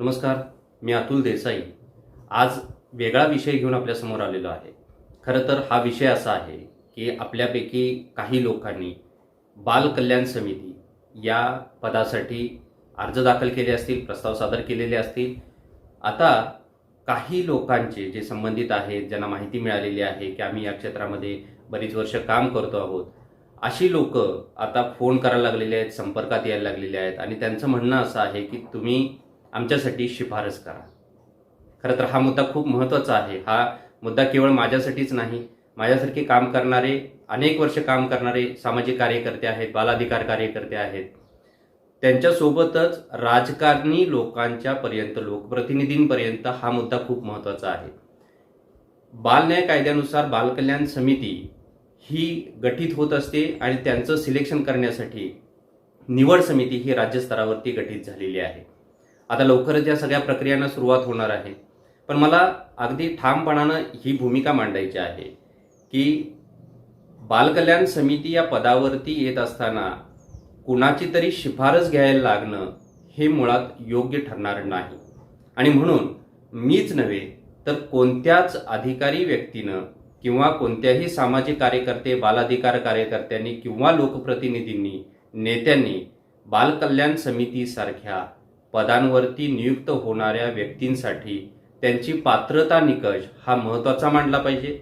नमस्कार मी अतुल देसाई. आज वेगळा विषय घेऊन आपल्यासमोर आलेलो आहे. खरं तर हा विषय असा आहे की आपल्यापैकी काही लोकांनी बाल कल्याण समिती या पदासाठी अर्ज दाखल केले असतील प्रस्ताव सादर केलेले असतील. आता काही लोकांचे जे संबंधित आहेत ज्यांना माहिती मिळालेली आहे की आम्ही या क्षेत्रामध्ये बरीच वर्ष काम करतो आहोत अशी लोक आता फोन करायला लागलेले आहेत संपर्कात यायला लागलेले आहेत. आणि त्यांचं म्हणणं असं आहे की तुम्ही आमच्यासाठी शिफारस करा. खरं तर हा मुद्दा खूप महत्त्वाचा आहे. हा मुद्दा केवळ माझ्यासाठीच नाही माझ्यासारखे काम करणारे अनेक वर्ष काम करणारे सामाजिक कार्यकर्ते आहेत बालाधिकार कार्यकर्ते आहेत. त्यांच्यासोबतच राजकारणी लोकांच्या पर्यंत लोकप्रतिनिधींपर्यंत हा मुद्दा खूप महत्त्वाचा आहे. बाल न्याय कायद्यानुसार बालकल्याण समिती ही गठीत होत असते आणि त्यांचं सिलेक्शन करण्यासाठी निवड समिती ही राज्यस्तरावरती गठीत झालेली आहे. आता लवकरच या सगळ्या प्रक्रियांना सुरुवात होणार आहे. पण मला अगदी ठामपणानं ही भूमिका मांडायची आहे की बालकल्याण समिती या पदावरती येत असताना कुणाची तरी शिफारस घ्यायला लागणं हे मुळात योग्य ठरणार नाही. आणि म्हणून मीच नव्हे तर कोणत्याच अधिकारी व्यक्तीनं किंवा कोणत्याही सामाजिक कार्यकर्ते बालाधिकार कार्यकर्त्यांनी किंवा लोकप्रतिनिधींनी नेत्यांनी बालकल्याण समितीसारख्या पदांवरती नियुक्त होणाऱ्या व्यक्तींसाठी त्यांची पात्रता निकष हा महत्त्वाचा मांडला पाहिजे.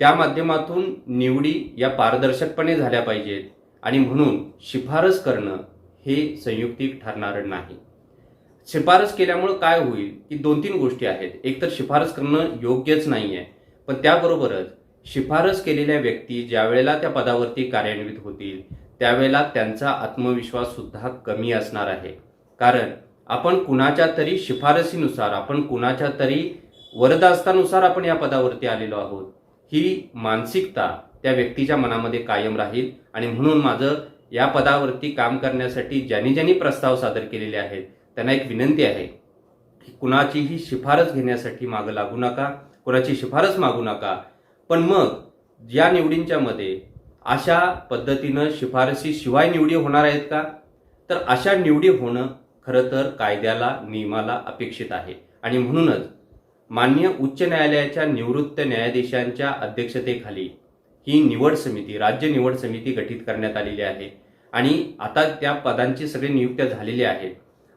त्या माध्यमातून निवडी या पारदर्शकपणे झाल्या पाहिजेत आणि म्हणून शिफारस करणं हे संयुक्तिक ठरणार नाही. शिफारस केल्यामुळं काय होईल की दोन तीन गोष्टी आहेत. एक तर शिफारस करणं योग्यच नाही आहे पण त्याबरोबरच शिफारस केलेल्या व्यक्ती ज्या वेळेला त्या पदावरती कार्यान्वित होतील त्यावेळेला त्यांचा आत्मविश्वाससुद्धा कमी असणार आहे. कारण आपण कुणाच्या तरी शिफारसीनुसार आपण कुणाच्या तरी वरदास्तानुसार आपण या पदावरती आलेलो आहोत. ही मानसिकता त्या व्यक्तीच्या मनामध्ये कायम राहील आणि म्हणून माझं या पदावरती काम करण्यासाठी ज्यांनी ज्यांनी प्रस्ताव सादर केलेले आहेत त्यांना एक विनंती आहे की कुणाचीही शिफारस घेण्यासाठी मागं लागू नका कुणाची शिफारस मागू नका. पण मग या निवडींच्या मध्ये अशा पद्धतीनं शिफारसीशिवाय निवडी होणार आहेत का? तर अशा निवडी होणं खरं तर कायद्याला नियमाला अपेक्षित आहे. आणि म्हणूनच मान्य उच्च न्यायालयाच्या निवृत्त न्यायाधीशांच्या अध्यक्षतेखाली ही निवड समिती राज्य निवड समिती गठीत करण्यात आलेली आहे. आणि आता त्या पदांची सगळी नियुक्त्या झालेल्या आहेत.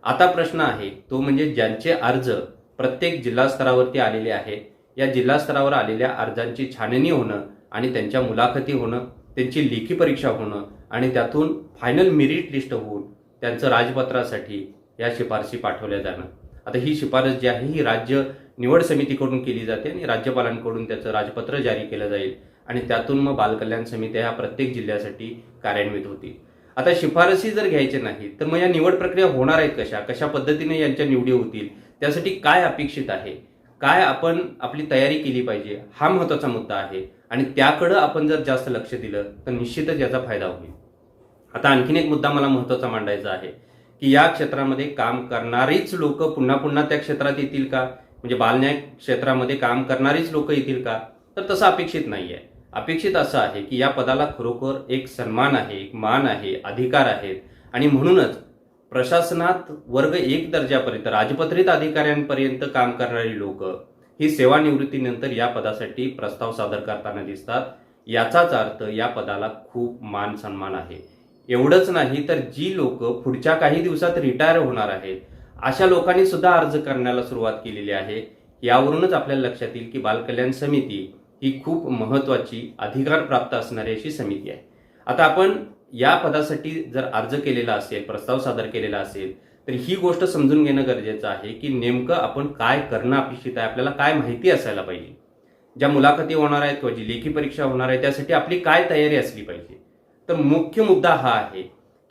आता प्रश्न आहे तो म्हणजे ज्यांचे अर्ज प्रत्येक जिल्हा स्तरावरती आलेले आहेत या जिल्हा स्तरावर आलेल्या अर्जांची छाननी होणं आणि त्यांच्या मुलाखती होणं त्यांची लेखी परीक्षा होणं आणि त्यातून फायनल मेरिट लिस्ट होऊन त्यांचं राजपत्रासाठी या शिफारशी पाठवल्या जाणं आता ही शिफारस जी आहे ही राज्य निवड समितीकडून केली जाते आणि राज्यपालांकडून त्याचं राजपत्र जारी केलं जाईल आणि त्यातून मग बालकल्याण समित्या ह्या प्रत्येक जिल्ह्यासाठी कार्यान्वित होतील. आता शिफारसी जर घ्यायचे नाही तर मग या निवड प्रक्रिया होणार आहेत कशा? कशा पद्धतीने यांच्या निवडी होतील? त्यासाठी काय अपेक्षित आहे? काय आपण आपली तयारी केली पाहिजे? हा महत्त्वाचा मुद्दा आहे. आणि त्याकडं आपण जर जास्त लक्ष दिलं तर निश्चितच याचा फायदा होईल. आता आणखीन एक मुद्दा मला महत्त्वाचा मांडायचा आहे. की या क्षेत्रामध्ये काम करणारीच लोक पुन्हा पुन्हा त्या क्षेत्रात येतील का? म्हणजे बालन्याय क्षेत्रामध्ये काम करणारीच लोक येतील का? तर तसं अपेक्षित नाही आहे अपेक्षित असं आहे की या पदाला खरोखर एक सन्मान आहे एक मान आहे अधिकार आहेत. आणि म्हणूनच प्रशासनात वर्ग एक दर्जापर्यंत राजपत्रित अधिकाऱ्यांपर्यंत काम करणारी लोक ही सेवानिवृत्तीनंतर या पदासाठी प्रस्ताव सादर करताना दिसतात. याचाच अर्थ या पदाला खूप मान सन्मान आहे. एवढंच नाही तर जी लोक पुढच्या काही दिवसात रिटायर होणार आहेत अशा लोकांनी सुद्धा अर्ज करण्याला सुरुवात केलेली आहे. यावरूनच आपल्याला लक्षात येईल की बालकल्याण समिती ही खूप महत्वाची अधिकार प्राप्त असणारी अशी समिती आहे. आता आपण या पदासाठी जर अर्ज केलेला असेल प्रस्ताव सादर केलेला असेल तर ही गोष्ट समजून घेणं गरजेचं आहे की नेमकं आपण काय करणं अपेक्षित आहे आपल्याला काय माहिती असायला पाहिजे. ज्या मुलाखती होणार आहेत किंवा जी लेखी परीक्षा होणार आहे त्यासाठी आपली काय तयारी असली पाहिजे? तर मुख्य मुद्दा हा आहे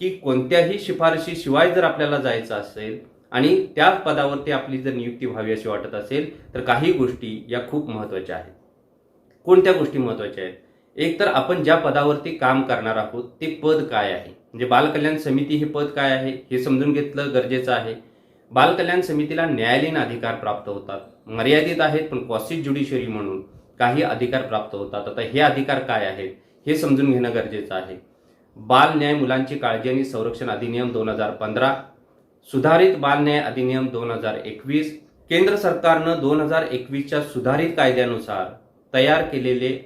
की कोणत्याही शिफारशीशिवाय जर आपल्याला जायचं असेल आणि त्या पदावरती आपली जर नियुक्ती व्हावी अशी वाटत असेल तर काही गोष्टी या खूप महत्त्वाच्या आहेत. कोणत्या गोष्टी महत्त्वाच्या आहेत? एक तर आपण ज्या पदावरती काम करणार आहोत ते पद काय आहे? म्हणजे बालकल्याण समिती हे पद काय आहे? हे समजून घेतलं गरजेचं आहे. बालकल्याण समितीला न्यायालयीन अधिकार प्राप्त होतात. मर्यादित आहेत पण क्वॉसिट ज्युडिशरी म्हणून काही अधिकार प्राप्त होतात. आता हे अधिकार काय आहेत हे समजून घेणं गरजेचं आहे. बाल न्याय मुलांची काळजी आणि संरक्षण अधिनियम दोन हजार पंधरा सुधारित बाल न्याय अधिनियम दोन हजार एकवीस केंद्र सरकारनं दोन हजार एकवीसच्या सुधारित कायद्यानुसार तयार केलेले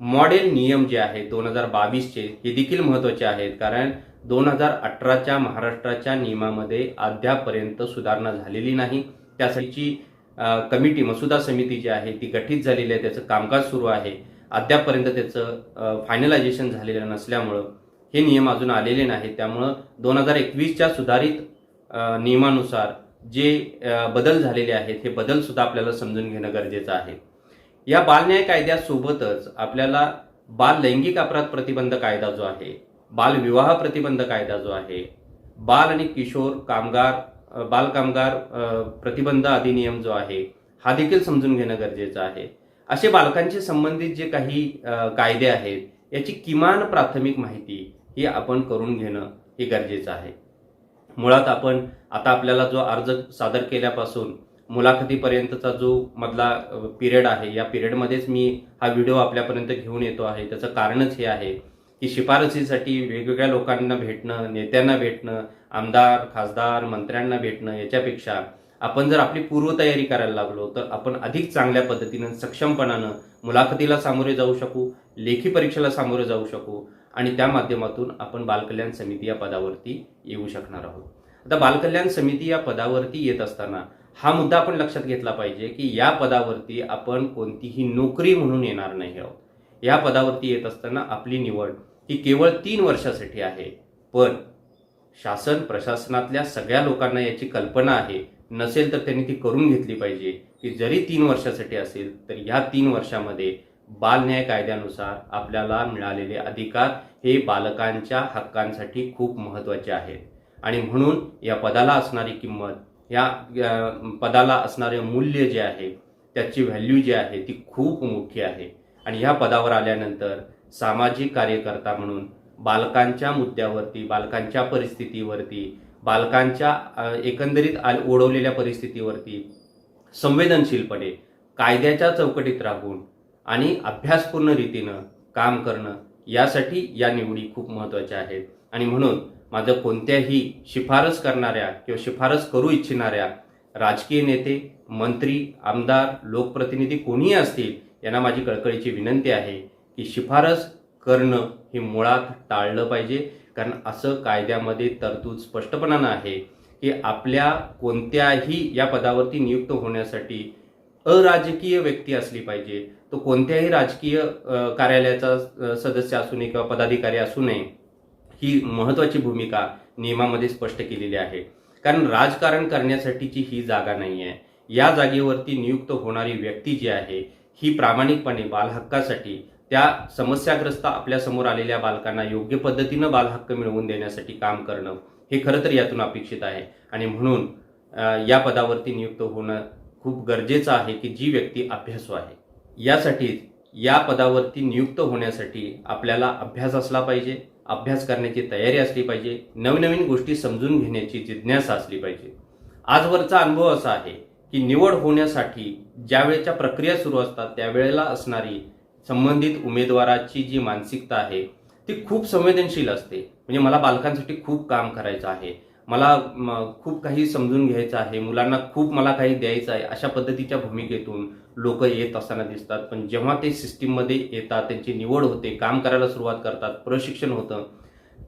मॉडेल नियम जे आहेत दोन हजार बावीसचे हे देखील महत्त्वाचे आहेत. कारण दोन हजार अठराच्या महाराष्ट्राच्या नियमामध्ये अद्यापर्यंत सुधारणा झालेली नाही. त्यासाठीची कमिटी मसुदा समिती जी आहे ती गठीत झालेली आहे. त्याचं कामकाज सुरू आहे. अद्यापर्यंत त्याचं फायनलायझेशन झालेलं नसल्यामुळं हे नियम अजून आलेले नाहीत. त्यामुळं दोन हजार एकवीसच्या सुधारित नियमानुसार जे बदल झालेले आहेत हे बदल सुद्धा आपल्याला समजून घेणं गरजेचं आहे. या बालन्याय कायद्यासोबतच आपल्याला बाल लैंगिक अपराध प्रतिबंध कायदा जो आहे बाल विवाह प्रतिबंध कायदा जो आहे बाल आणि किशोर कामगार बालकामगार बाल कामगार प्रतिबंध अधिनियम जो आहे हा देखील समजून घेणं गरजेचं आहे. असे बालकांचे संबंधित जे काही कायदे आहेत याची किमान प्राथमिक माहिती ही आपण करून घेणं हे गरजेचं आहे. मुळात आपण आता आपल्याला जो अर्ज सादर केल्यापासून मुलाखतीपर्यंतचा जो मधला पिरियड आहे या पिरियडमध्येच मी हा व्हिडिओ आपल्यापर्यंत घेऊन येतो आहे. त्याचं कारणच हे आहे की शिफारसीसाठी वेगवेगळ्या लोकांना भेटणं नेत्यांना भेटणं आमदार खासदार मंत्र्यांना भेटणं याच्यापेक्षा आपण जर आपली पूर्वतयारी करायला लागलो तर आपण अधिक चांगल्या पद्धतीनं सक्षमपणानं मुलाखतीला सामोरे जाऊ शकू लेखी परीक्षेला सामोरे जाऊ शकू आणि त्या माध्यमातून आपण बालकल्याण समिती या पदावरती येऊ शकणार आहोत. आता बालकल्याण समिती या पदावरती येत असताना हा मुद्दा आपण लक्षात घेतला पाहिजे की या पदावरती आपण कोणतीही नोकरी म्हणून येणार नाही आहोत. या पदावरती येत असताना आपली निवड ही केवळ तीन वर्षासाठी आहे पण शासन प्रशासनातल्या सगळ्या लोकांना याची कल्पना आहे नसेल तर त्यांनी ती करून घेतली पाहिजे. की जरी तीन वर्षासाठी असेल तर ह्या तीन वर्षामध्ये बाल न्याय कायद्यानुसार आपल्याला मिळालेले अधिकार हे बालकांच्या हक्कांसाठी खूप महत्त्वाचे आहेत. आणि म्हणून या पदाला असणारी किंमत या पदाला असणारे मूल्य जे आहे त्याची व्हॅल्यू जी आहे ती खूप मोठी आहे. आणि ह्या पदावर आल्यानंतर सामाजिक कार्यकर्ता म्हणून बालकांच्या मुद्द्यावरती बालकांच्या परिस्थितीवरती बालकांच्या एकंदरीत आल- ओढवलेल्या परिस्थितीवरती संवेदनशीलपणे कायद्याच्या चौकटीत राहून आणि अभ्यासपूर्ण रीतीनं काम करणं यासाठी या निवडी खूप महत्त्वाच्या आहेत. आणि म्हणून माझं कोणत्याही शिफारस करणाऱ्या किंवा शिफारस करू इच्छिणाऱ्या राजकीय नेते मंत्री आमदार लोकप्रतिनिधी कोणीही असतील यांना माझी कळकळीची विनंती आहे की शिफारस करणं हे मुळात टाळलं पाहिजे. कारण असं कायद्यामध्ये तरतूद स्पष्टपणानं आहे की आपल्या कोणत्याही या पदावरती नियुक्त होण्यासाठी अराजकीय व्यक्ती असली पाहिजे. तो कोणत्याही राजकीय कार्यालयाचा सदस्य असू नये किंवा पदाधिकारी असू नये ही महत्वाची भूमिका नियमामध्ये स्पष्ट केलेली आहे. कारण राजकारण करण्यासाठीची ही जागा नाही आहे. या जागेवरती नियुक्त होणारी व्यक्ती जी आहे ही प्रामाणिकपणे बालहक्कासाठी त्या समस्याग्रस्त आपल्यासमोर आलेल्या बालकांना योग्य पद्धतीनं बालहक्क मिळवून देण्यासाठी काम करणं हे खरं तर यातून अपेक्षित आहे. आणि म्हणून या पदावरती नियुक्त होणं खूप गरजेचं आहे की जी व्यक्ती अभ्यासू आहे. यासाठीच या पदावरती नियुक्त होण्यासाठी आपल्याला अभ्यास असला पाहिजे अभ्यास करण्याची तयारी असली पाहिजे नवनवीन गोष्टी समजून घेण्याची जिज्ञासा असली पाहिजे. आजवरचा अनुभव असा आहे की निवड होण्यासाठी ज्या वेळेच्या प्रक्रिया सुरू असतात त्यावेळेला असणारी संबंधित उमेदवाराची जी मानसिकता आहे ती खूप संवेदनशील असते. म्हणजे मला बालकांसाठी खूप काम करायचं आहे. मला खूप काही समजून घ्यायचं आहे. मुलांना खूप मला काही द्यायचं आहे अशा पद्धतीच्या भूमिकेतून लोक येत असताना दिसतात. पण जेव्हा ते सिस्टीममध्ये येतात त्यांची निवड होते काम करायला सुरुवात करतात प्रशिक्षण होतं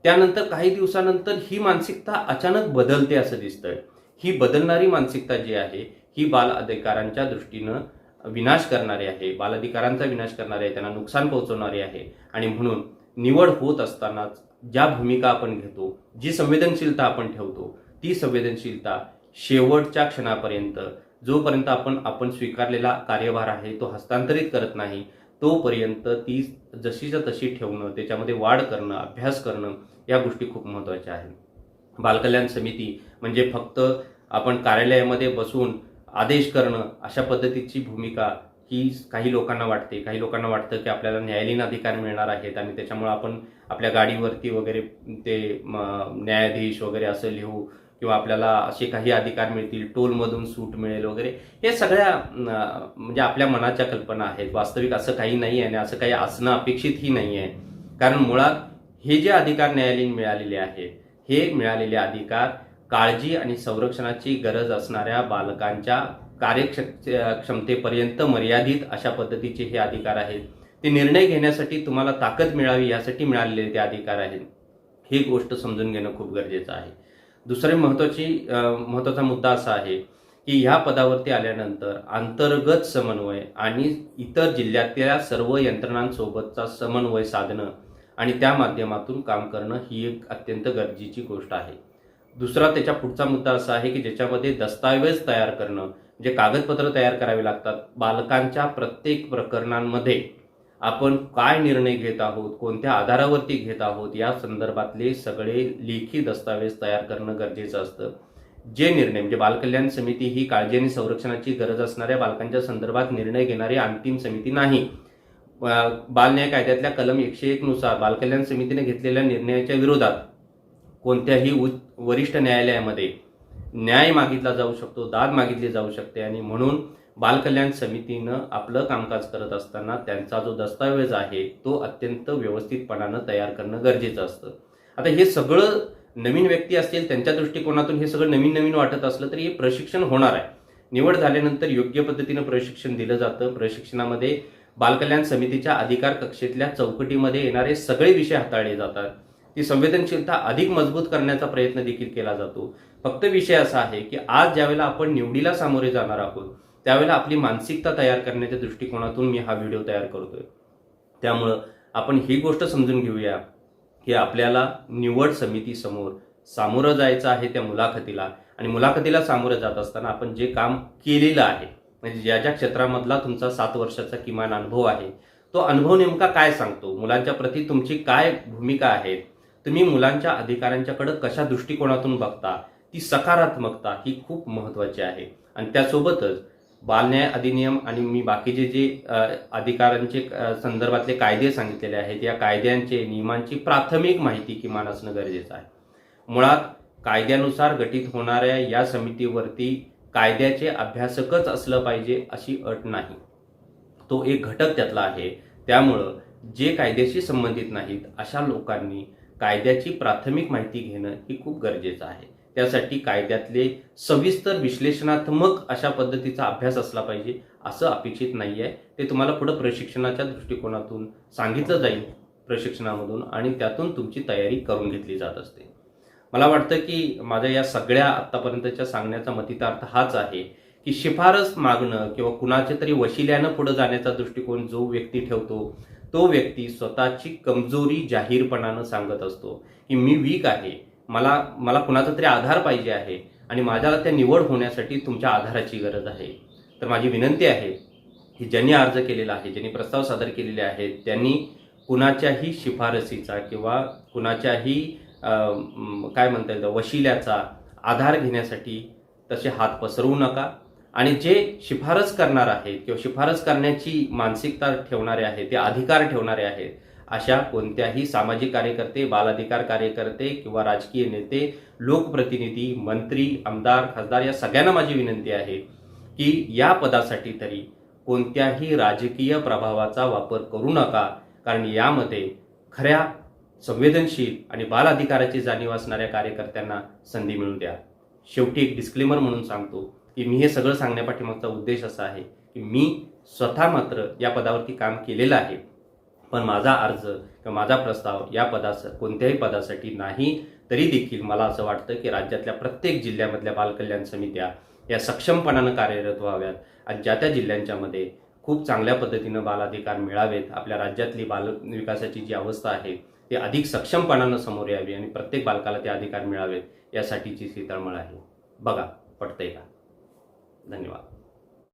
त्यानंतर काही दिवसानंतर ही मानसिकता अचानक बदलते असं दिसतंय. ही बदलणारी मानसिकता जी आहे ही बाल अधिकारांच्या दृष्टीनं विनाश करणारे आहे बाल अधिकारांचा विनाश करणारे आहे त्यांना नुकसान पोहोचवणारे आहे. आणि म्हणून निवड होत असतानाच ज्या भूमिका आपण घेतो जी संवेदनशीलता आपण ठेवतो ती संवेदनशीलता शेवटच्या क्षणापर्यंत जोपर्यंत आपण आपण स्वीकारलेला कार्यभार आहे तो हस्तांतरित करत नाही तोपर्यंत ती जशीच्या तशी ठेवणं त्याच्यामध्ये वाढ करणं अभ्यास करणं या गोष्टी खूप महत्त्वाच्या आहेत. बालकल्याण समिती म्हणजे फक्त आपण कार्यालयामध्ये बसून आदेश करणं अशा पद्धतीची भूमिका ही काही लोकांना वाटते. काही लोकांना वाटतं की आपल्याला न्यायालयीन अधिकार मिळणार आहेत आणि त्याच्यामुळे आपण आपल्या गाडीवरती वगैरे ते न्यायाधीश वगैरे असं लिहू किंवा आपल्याला असे काही अधिकार मिळतील टोलमधून सूट मिळेल वगैरे हे सगळ्या म्हणजे आपल्या मनाच्या कल्पना आहेत. वास्तविक असं काही नाही आहे आणि असं काही असणं अपेक्षितही नाही आहे. कारण मुळात हे जे अधिकार न्यायालयीन मिळालेले आहेत हे मिळालेले अधिकार काळजी आणि संरक्षणाची गरज असणाऱ्या बालकांच्या कार्यक्ष क्षमतेपर्यंत मर्यादित अशा पद्धतीचे हे अधिकार आहेत. ते निर्णय घेण्यासाठी तुम्हाला ताकद मिळावी यासाठी मिळालेले ते अधिकार आहेत. ही गोष्ट समजून घेणं खूप गरजेचं आहे. दुसरे महत्त्वाची महत्त्वाचा मुद्दा असा आहे की ह्या पदावरती आल्यानंतर अंतर्गत समन्वय आणि इतर जिल्ह्यातल्या सर्व यंत्रणांसोबतचा समन्वय साधणं आणि त्या माध्यमातून काम करणं ही एक अत्यंत गरजेची गोष्ट आहे. दुसरा त्याच्या पुढचा मुद्दा असा आहे की ज्याच्यामध्ये दस्तावेज तयार करणं जे कागदपत्र तयार करावे लागतात. बालकांच्या प्रत्येक प्रकरणांमध्ये आपण काय निर्णय घेत आहोत कोणत्या आधारावरती घेत आहोत या संदर्भातले सगळे लेखी दस्तावेज तयार करणं गरजेचं असतं. जे निर्णय म्हणजे बालकल्याण समिती ही काळजी आणि संरक्षणाची गरज असणाऱ्या बालकांच्या संदर्भात निर्णय घेणारी अंतिम समिती नाही. बालन्याय कायद्यातल्या कलम एकशे एक नुसार बालकल्याण समितीने घेतलेल्या निर्णयाच्या विरोधात कोणत्याही उच्च वरिष्ठ न्यायालयामध्ये न्याय मागितला जाऊ शकतो दाद मागितली जाऊ शकते आणि म्हणून बालकल्याण समितीनं आपलं कामकाज करत असताना त्यांचा जो दस्तावेज आहे तो अत्यंत व्यवस्थितपणानं तयार करणं गरजेचं असतं. आता हे सगळं नवीन व्यक्ती असतील त्यांच्या दृष्टिकोनातून हे सगळं नवीन नवीन वाटत असलं तरी हे प्रशिक्षण होणार आहे. निवड झाल्यानंतर योग्य पद्धतीनं प्रशिक्षण दिलं जातं. प्रशिक्षणामध्ये बालकल्याण समितीच्या अधिकार कक्षेतल्या चौकटीमध्ये येणारे सगळे विषय हाताळले जातात. ती संवेदनशीलता अधिक मजबूत करण्याचा प्रयत्न देखील केला जातो. फक्त विषय असा आहे की आज ज्यावेळेला आपण निवडीला सामोरे जाणार आहोत त्यावेळेला आपली मानसिकता तयार करण्याच्या दृष्टिकोनातून मी हा व्हिडिओ तयार करतोय. त्यामुळं आपण ही गोष्ट समजून घेऊया की आपल्याला निवड समितीसमोर सामोरं जायचं आहे त्या मुलाखतीला आणि मुलाखतीला सामोरं जात असताना आपण जे काम केलेलं आहे म्हणजे ज्या ज्या क्षेत्रामधला तुमचा सात वर्षाचा किमान अनुभव आहे तो अनुभव नेमका काय सांगतो? मुलांच्या प्रती तुमची काय भूमिका आहेत तुम्ही मुलांच्या अधिकारांच्याकडे कशा दृष्टिकोनातून बघता ती सकारात्मकता ही खूप महत्त्वाची आहे. आणि त्यासोबतच बालन्याय अधिनियम आणि मी बाकीचे जे अधिकारांचे संदर्भातले कायदे सांगितलेले आहेत या कायद्यांचे नियमांची प्राथमिक माहिती किमान असणं गरजेचं आहे. मुळात कायद्यानुसार गठीत होणाऱ्या या समितीवरती कायद्याचे अभ्यासकच असलं पाहिजे अशी अट नाही. तो एक घटक त्यातला आहे. त्यामुळं जे कायद्याशी संबंधित नाहीत अशा लोकांनी कायद्याची प्राथमिक माहिती घेणं ही खूप गरजेचं आहे. त्यासाठी कायद्यातले सविस्तर विश्लेषणात्मक अशा पद्धतीचा अभ्यास असला पाहिजे असं अपेक्षित नाही आहे ते तुम्हाला पुढं प्रशिक्षणाच्या दृष्टिकोनातून सांगितलं जाईल प्रशिक्षणामधून आणि त्यातून तुमची तयारी करून घेतली जात असते. मला वाटतं की माझ्या या सगळ्या आत्तापर्यंतच्या सांगण्याचा मतितार्थ हाच आहे की शिफारस मागणं किंवा कुणाच्या तरी वशिल्यानं पुढे जाण्याचा दृष्टिकोन जो व्यक्ती ठेवतो तो व्यक्ती स्वतःची कमजोरी जाहीरपणानं सांगत असतो की मी वीक आहे मला मला कुणाचा तरी आधार पाहिजे आहे आणि माझ्याला त्या निवड होण्यासाठी तुमच्या आधाराची गरज आहे. तर माझी विनंती आहे की ज्यांनी अर्ज केलेला आहे ज्यांनी प्रस्ताव सादर केलेले आहेत त्यांनी कुणाच्याही शिफारसीचा किंवा कुणाच्याही काय म्हणता येईल वशिल्याचा आधार घेण्यासाठी तसे हात पसरवू नका. आणि जे शिफारस करणार आहेत किंवा शिफारस करण्याची मानसिकता ठेवणारे आहेत ते अधिकार ठेवणारे आहेत अशा कोणत्याही सामाजिक कार्यकर्ते बालाधिकार कार्यकर्ते किंवा राजकीय नेते लोकप्रतिनिधी मंत्री आमदार खासदार या सगळ्यांना माझी विनंती आहे की या पदासाठी तरी कोणत्याही राजकीय प्रभावाचा वापर करू नका कारण यामध्ये खऱ्या संवेदनशील आणि बाल अधिकाराची जाणीव असणाऱ्या कार्यकर्त्यांना संधी मिळू द्या. शेवटी एक डिस्क्लेमर म्हणून सांगतो की मी हे सगळं सांगण्यापाठीमागचा उद्देश असा आहे की मी स्वतः मात्र या पदावरती काम केलेलं आहे. पण माझा अर्ज किंवा माझा प्रस्ताव या पदास कोणत्याही पदासाठी नाही तरी देखील मला असं वाटतं की राज्यातल्या प्रत्येक जिल्ह्यामधल्या बालकल्याण समित्या या सक्षमपणानं कार्यरत व्हाव्यात आणि ज्या त्या जिल्ह्यांच्यामध्ये खूप चांगल्या पद्धतीनं बालाधिकार मिळावेत आपल्या राज्यातली बाल विकासाची जी अवस्था आहे ती अधिक सक्षमपणानं समोर यावी आणि प्रत्येक बालकाला ते अधिकार मिळावेत यासाठीची ही तळमळ आहे. बघा पटतंय का? धन्यवाद